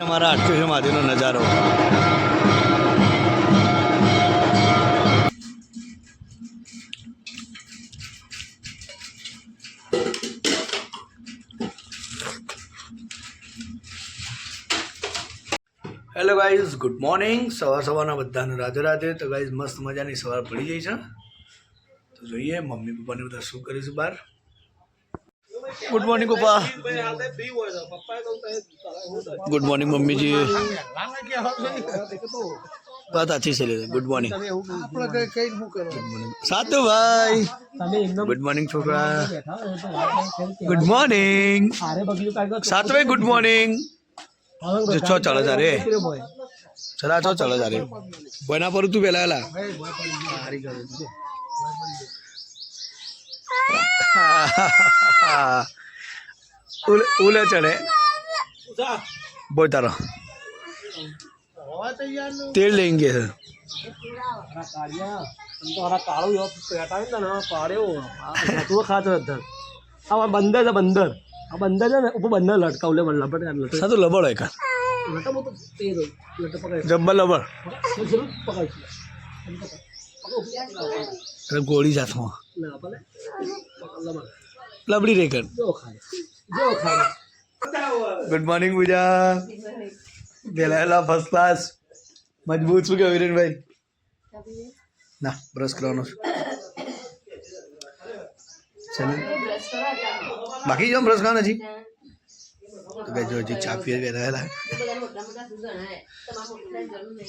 અમારા અટકેશ્વર મહાદેવનો નજારો. Hello guys good morning સવાર સવારના બધાને રાધે રાધે. તો ગાઈઝ મસ્ત મજાની સવાર પડી જાય છે. તો જોઈએ, મમ્મી પપ્પાને બધા શું કરીશું બહાર? ગુડ મોર્નિંગ પપ્પા ગુડ મોર્નિંગ મમ્મીજી વાત સાચી છે ગુડ મોર્નિંગ સાતુ ભાઈ. ગુડ મોર્નિંગ છોકરા. ગુડ મોર્નિંગ સાતુ ભાઈ ગુડ મોર્નિંગ છો ચાલે તારે ચલા છો ચાલે તારે બોયના પર તું પેલા એલા ઉલે ઉલે ચડે બોલ તારો તેલ લેંગે છે બંદર છે બંદર આ બંદર છે ને ઉપર બંદર લટકાવલે મને લપટ લટક સાતું લબડ હોય કા લટક તો તે રહ્યું. લટક પકડ જબ્બર લબડ જરૂર પકડ અને ગોળી સાથમાં ના ભલે પકડ લપટ. લબડી રે કર જો ખાય જો ખાય ગુડ મોર્નિંગ પૂજા પેલા એલા ફર્સ્ટ ક્લાસ મજબૂત શું કે વિરેનભાઈ ના બ્રશ કરવાનો છે ચાલો બાકી જો બ્રશ કરવાનો હજી તો ભાઈ જો હજી ચા પીએ બે રહેલા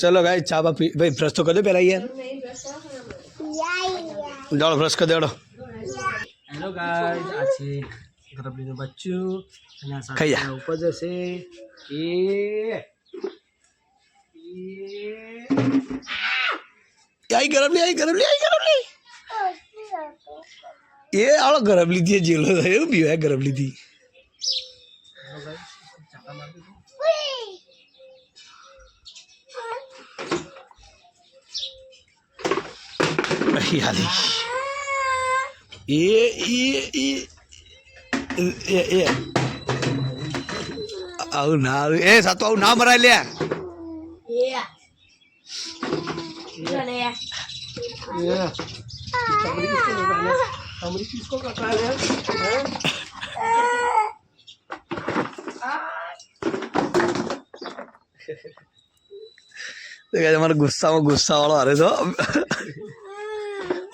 ચલો ભાઈ ચા બા પી ભાઈ બ્રશ તો કરી દો પહેલા યાર જાઓ બ્રશ કરી દેડો હેલો ગાઈસ આ છે ગરબડીનું બચ્ચું અને આ ખાઈ જા. સાથે ઉપર જશે એ આઈ ગરમ લી આઈ ગરમ લી આઈ ગરમ લી એ આળો ગરમ લીધી જેલો થયો એવું પીવાય ગરમ લીધી અહીં નહીં આવી એ એ એ આવું ના આવ્યું એ સાતો આવું ના મરાય લે મારા ગુસ્સામાં ગુસ્સા વાળો હારે છો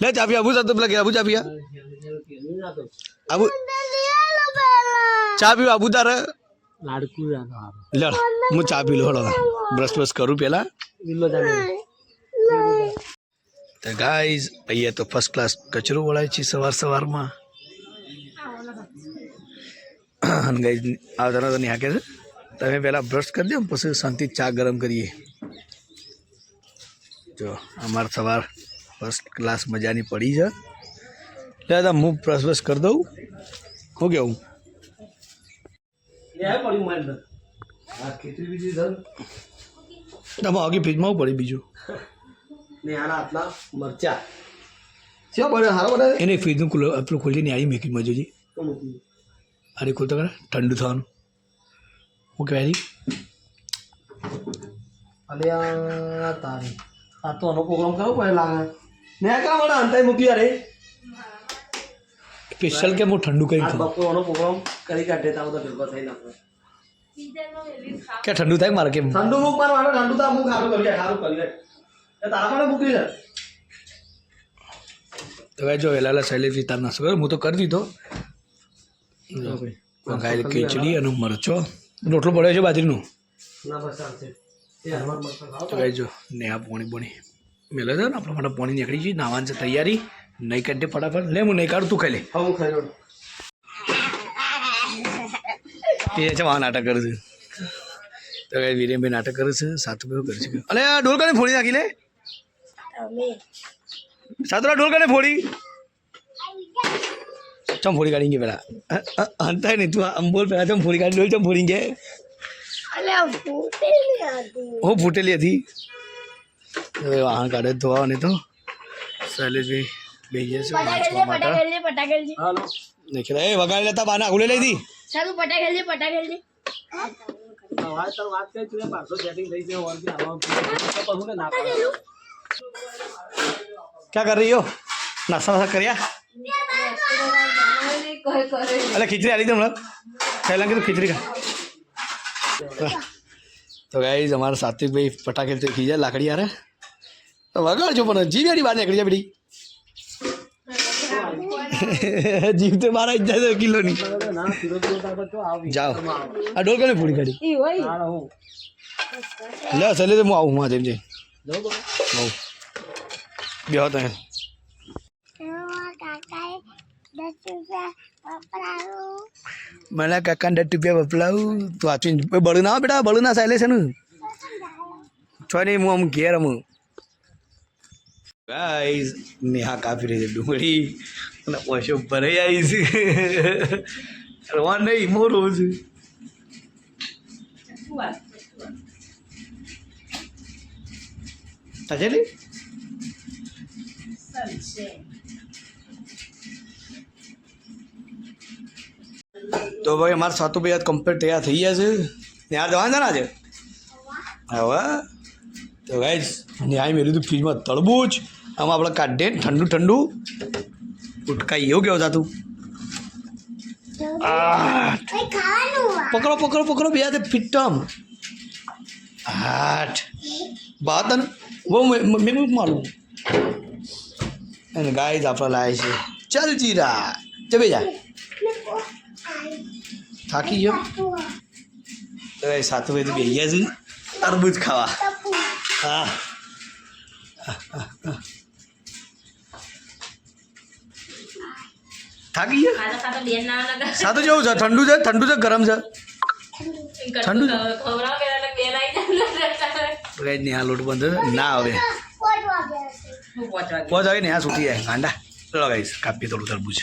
ले पेजा बोले बोले सॉरी के अरे ले चाबी अबू साथ पेला अबू चाबी अबू ચાબી અબુ તારે લાડકું જાતો હારો લે હું ચા પી લો બ્રશ બ્રશ કરું પેલા વિલ્લો જાને તો ગાઈઝ અહીંયા તો ફર્સ્ટ ક્લાસ કચરો વળાય છે સવાર સવારમાં અને ગાઈઝ આવતા તો ન્યા કે છે તમે પહેલાં બ્રશ કરી દો પછી શાંતિ ચા ગરમ કરીએ જો અમારે સવાર ફર્સ્ટ ક્લાસ મજાની પડી છે. એટલે દાદા હું બ્રશ કરી દઉં. શું કેવું? તમે આગી ફ્રીજમાં પડી બીજું. આટલા મરચા. છે બને બને એને ફ્રીજનું કુલો પેલું ખોલી ને આવી મેકી મજોજી. અરે ખોલતા કરે? ઠંડુ થવાનું. હું કહેવાય અલે આ તારી. આ તો આનો પ્રોગ્રામ કરવો પડે લાગે આ કામ મને અંતાઈ મૂકી યાર સ્પેશિયલ કે હું ઠંડુ કરી ખાઉં બપોરનો પ્રોગ્રામ કરી કાઢે તા બધા ભેગો થઈ નાખે કે ઠંડુ થાય મારે કે ઠંડુ મૂક માર મારો ઠંડુ તા મૂક સારું કરી સારું કરી એ તારા મને મૂકી દે તો જો વેલાલા શૈલેષ તાર ના કર્યો હું તો કરી દીધો ગાય ખીચડી અને મરચો રોટલો પડ્યો છે બાજરીનું ના બસ ખાઓ તો ભાઈ જો ને આ પોણી પોણી મેલે છે ને આપણા માટે પોણી નીકળી ગઈ નાવાની છે તૈયારી. નહીં કાઢે ફટાફટ. લે હું નહીં કાઢું તું ખાઈ લે. હા હું ખાઈ લઉં. એ છે વાહ નાટક કરે છે. તો કઈ વીરેનભાઈ નાટક કરે છે સાતું કયું કરે છે. અલે આ ઢોલકાને ફોડી નાખી લે? સાતરા ઢોલકાને ફોડી? ચમ ફોડી કાઢી ગયા પેલા? અંતા નહીં તું આમ બોલ પેલા ચમ ફોડી કાઢી ડોલ ચમ ફોડી ગયા હું ફૂટેલી હતી. હવે વાહન કાઢે જ ધોવા ને તો શૈલેષભાઈ બે જશે વાંચવા માટે હાલો નીકળ્યા એ વગાડી લેતા બાના આખું લઈ લીધી આ વાત તાર વાત કરી તું પાછો સેટિંગ થઈ ગયો વળગી આમાં તો પણ હું ને ના પાડું ક્યાં કરી રહી હો નાસ્તા નાસ્તા કર્યા અલે ખીચડી આલી દે વગાડજો પણ જીવ યારી બહાર નીકળી જાય બધી જીવ તો મારા જ જાય કિલોની. જાઓ. આ ડોલ કરે ફૂડી કાઢી. લે ચાલે તો હું આવું હું જઈને જઈ. આવું. બે હતો મને કાકા દસ રૂપિયા વપરાવું તું વાંચીને બળું ના બેટા બળું ના ચાલે છે ને. છો નહીં હું આમ ઘેર અમું ગાઈસ નેહા કાપી રહી છે ડુંગળી અને ઓછો ભરાઈ આવી છે રવા નહીં મોરો છે સાચે તો ભાઈ અમારા સાતુ ભાઈ કમ્પ્લીટ તૈયાર થઈ ગયા છે. ત્યાં જવાના છે ને આજે હવે તો ગાઈઝ ન્યાય મેળ્યું હતું ફ્રીજમાં તળબૂચ આમાં આપણે કાઢીએ ને ઠંડુ ઠંડુ ઉટકાઈ એવું કેવું થતું આ પકડો પકડો પકડો બે હાથે ફિટમ આઠ બાત ને બહુ મેં મેં મારું અને ગાય આપણે લાવે છે ચાલ જીરા જબે જા થાકી ગયો તો એ સાતું ભાઈ તો બે ગયા છે તરબૂચ ખાવા હા થાકી ગયા? સાતું જેવું છે ઠંડુ છે ઠંડુ છે ગરમ છે? ઠંડુ છે? નહીં આ લોટ બંધ છે ના આવે. પહોંચ આવે ને આ છૂટી જાય ગાંડા. ચલો ગાઈશ કાપીએ થોડું તરબૂજ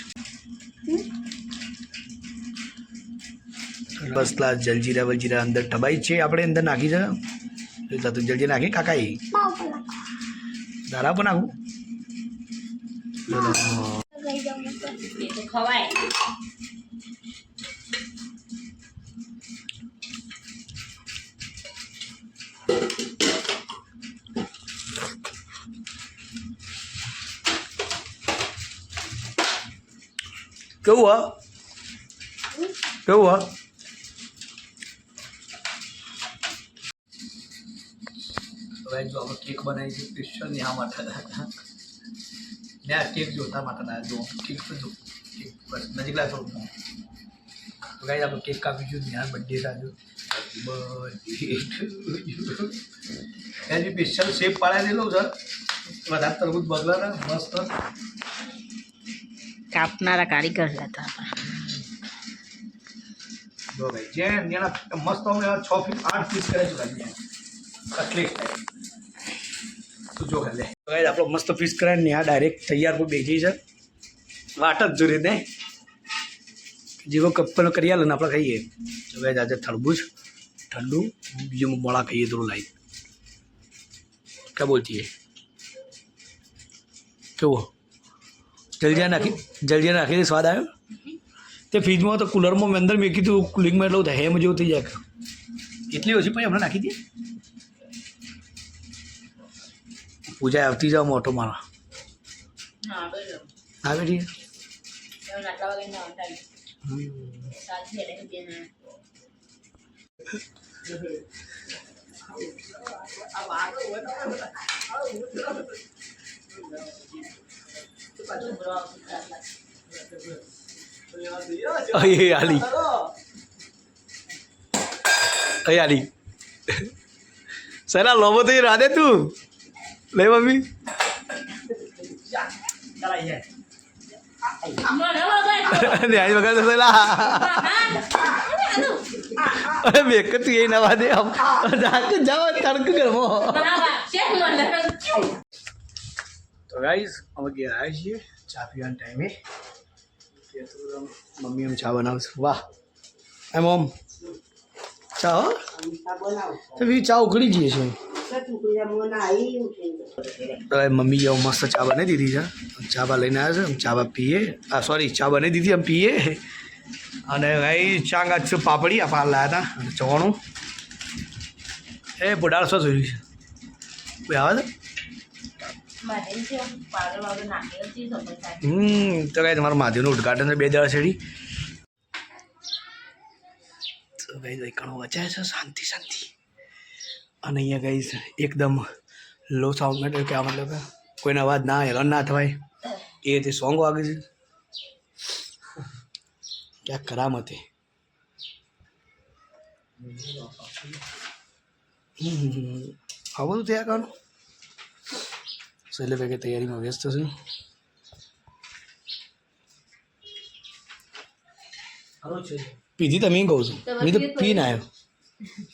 બસ લા જલજીરા વલજીરા અંદર ટબાઈ છે આપણે અંદર નાખી છે. તું જલજી નાખી કાકાઈ ધારા પણ નાખું. ખવાય. કેવું હા? કેવું હા? હવે જો અમે કેક બનાવી છે સ્પેશિયલ નેહા માટે ને આ કેક જોતા માટે ના જો કેક તો જો કેક બસ નજીક લાવ થોડું તો ગાઈ આપણે કેક કાપીશું નેહા બર્થડે સાજુ એની સ્પેશિયલ શેપ પાડાઈ દેલો સર વધારે તરબૂચ બગલા મસ્ત કાપનારા કારીગર હતા જો ભાઈ જે એના મસ્ત અમે છ ફીટ આઠ ફીટ કરે છે ભાઈ તકલીફ થાય તો જો લે ભાઈ આપણો મસ્ત પીસ કરાય ને આ ડાયરેક્ટ તૈયાર પર બેસી છે વાટ જ જોરી ને જેવો કપ્પલ કરી આલે ને આપણે ખાઈએ તો ભાઈ આજે તરબૂચ ઠંડુ બીજું મોળા ખાઈએ થોડું લાઈટ ક્યાં બોલતી હે કેવો જલ્દી નાખી જલ્દી નાખી દે સ્વાદ આવ્યો તે ફ્રીજમાં તો કુલરમાં મેં અંદર મેં કીધું કુલિંગમાં એટલું થાય હેમ જેવું થઈ જાય એટલી ઓછી પછી હમણાં નાખી દે પૂજા આવતી જાવ મોટો મારા આવે ઠીક અહીં આલી અહીં આલી સરા લોબો તો એ રાધે તું લે મમ્મી ને આઈ વગર તો સલા અરે મેક તું એ નવા દે આમ ડાક જાવ તડક ગરમો તો ગાઈઝ અમે આવ્યા છીએ ચા પીવાના ટાઈમે મમ્મી એમ ચા બનાવશું વાહ એમ ઓમ ચા હો તો ચા ઉકળી ગઈ છે મમ્મી જેવો મસ્ત ચા બનાવી દીધી છે. ચા બા લઈને આવ્યા છે ચા બા પીએ. આ સોરી ચા બનાવી દીધી આમ પીએ. અને ભાઈ, ચાંગા છું, પાપડી, આ પાર લાયા હતા, અને ચવાણું. એ પોડાળ શું જોયું છે? કોઈ આવે છે? હમ, તો કાંઈ તમારું મહાદેવનું ઉદઘાટન બે દાડા છેડી. તો કઈ કણો વચાય છે, શાંતિ શાંતિ. અને અહીંયા કઈ એકદમ લો સાઉન્ડ એટલે કે આ મતલબ કોઈનો અવાજ ના હેરાન ના થવાય એ રીતે સોંગ વાગે છે. ક્યાં કરામત હતી આ બધું થયા કાનું શૈલે ભાઈ તૈયારીમાં વ્યસ્ત છે. છે. પીધી તમે કહું છું. મેં તો પીને આવ્યો.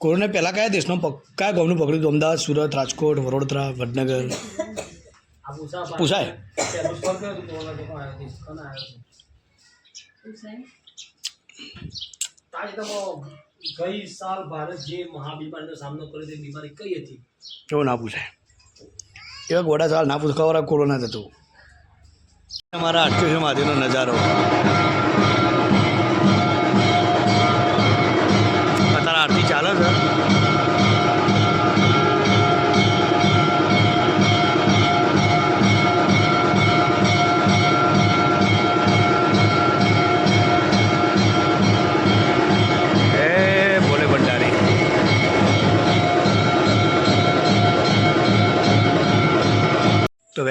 કોરોના પહેલાં કયા દેશનો કયા ગામનું પકડ્યું હતું? અમદાવાદ, સુરત, રાજકોટ, વડોદરા, વડનગર? પૂછાય ગઈ સાલ ના પૂછાય. એવા ગોડા ચાલ ના પૂછ ખબર કોરોના જ હતું અમારા આટલું મહાદેવનો નજારો.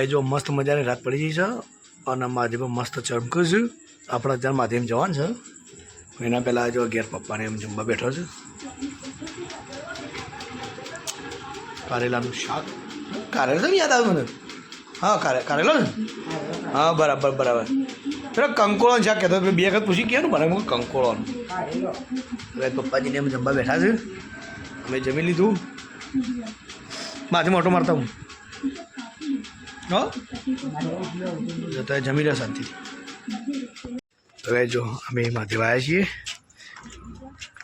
ભાઈ જો મસ્ત મજાની રાત પડી ગઈ છે અને માધ્યમ મસ્ત ચમક્યું છે. આપણા અત્યારે માધ્યમ જવાનું છે. એના પહેલાં જો ઘેર પપ્પાને એમ જમવા બેઠો છે. કારેલાનું શાક. કારેલા તો યાદ આવ્યું મને? હા, કારે, કારેલો ને? હા, બરાબર બરાબર. પેલો કંકોળો શાક કહેતો હતો. બે વખત પૂછી ગયા ને હું કંકોળો હવે પપ્પાજીને એમ જમવા બેઠા છે. અમે જમી લીધું. માથે મોટો મારતા હો. જતા જમી લે શાંતિ. હવે જો અમે એમાં દેવાયા છીએ.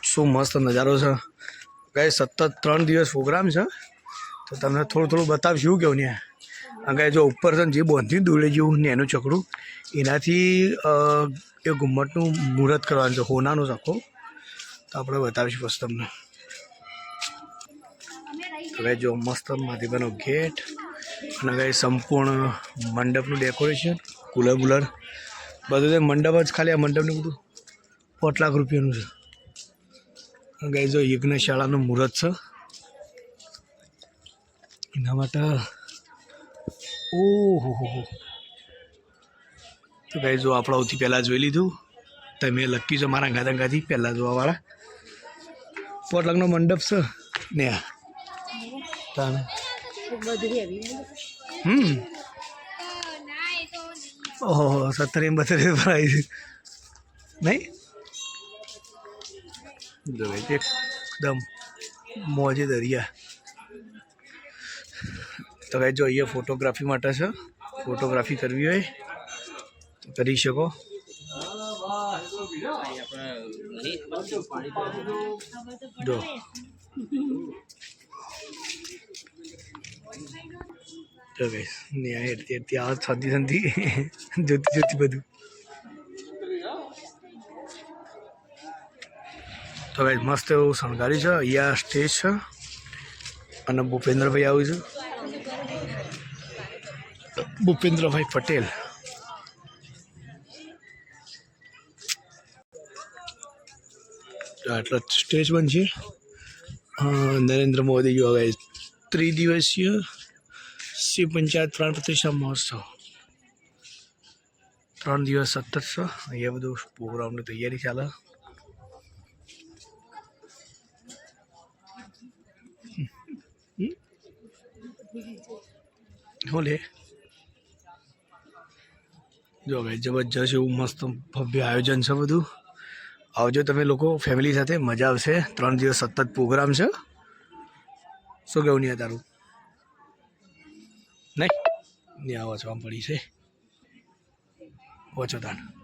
શું મસ્ત નજારો છે. ગઈ સતત ત્રણ દિવસ પ્રોગ્રામ છે. તો તમને થોડું થોડું બતાવશું કેવું ને. આગળ જો ઉપર છે જે બોંધ્યું દોડે જેવું ને એનું ચકડું. એનાથી એ ઘુમ્મટનું મુહૂર્ત કરવાનું છે. હોનાનું છે તો આપણે બતાવીશું બસ તમને. હવે જો મસ્ત માધીબાનો ગેટ. અને હવે સંપૂર્ણ મંડપનું ડેકોરેશન કુલર બુલર બધું તો મંડપ જ ખાલી આ મંડપનું બધું. પાંચ લાખ રૂપિયાનું છે. ગઈ જો યજ્ઞશાળાનું મુહૂર્ત છે. એના માટે ઓહો હો હો તો ગાઈ જો આપણે સૌથી પહેલાં જોઈ લીધું, તમે લખી છો મારા ગાતી પહેલાં જોવાવાળા. પોટલાકનો મંડપ છે. ને આ. તાને હમ ઓહો સત્તર એમ બત્તર ભરાય છે નહીં જો ભાઈ એકદમ મોજે દરિયા તો ભાઈ જો અહીંયા ફોટોગ્રાફી માટે છે ફોટોગ્રાફી કરવી હોય તો કરી શકો જો તો guys, ન્યાય એટલે આ શાંતિ શાંતિ. જોતી જોતી બધું. તો ભાઈ મસ્ત એવું શણગાર્યું છે અહીંયા સ્ટેજ છે. અને ભૂપેન્દ્રભાઈ આવું છે. ભૂપેન્દ્રભાઈ પટેલ. આટલા સ્ટેજ અ, નરેન્દ્ર મોદી જો હવે ત્રિદિવસીય શિવ પંચાયત પ્રાણ પ્રતિષ્ઠા મહોત્સવ. ત્રણ દિવસ સતત છે. અહીંયા બધું પ્રોગ્રામની તૈયારી ચાલે શું લે જો ભાઈ, જબરજસ્ત એવું મસ્ત ભવ્ય આયોજન છે બધું. આવજો તમે લોકો ફેમિલી સાથે. મજા આવશે. ત્રણ દિવસ સતત પ્રોગ્રામ છે. શું કેવું નહીં તારું? નહીં આવો પડી છે. તાણ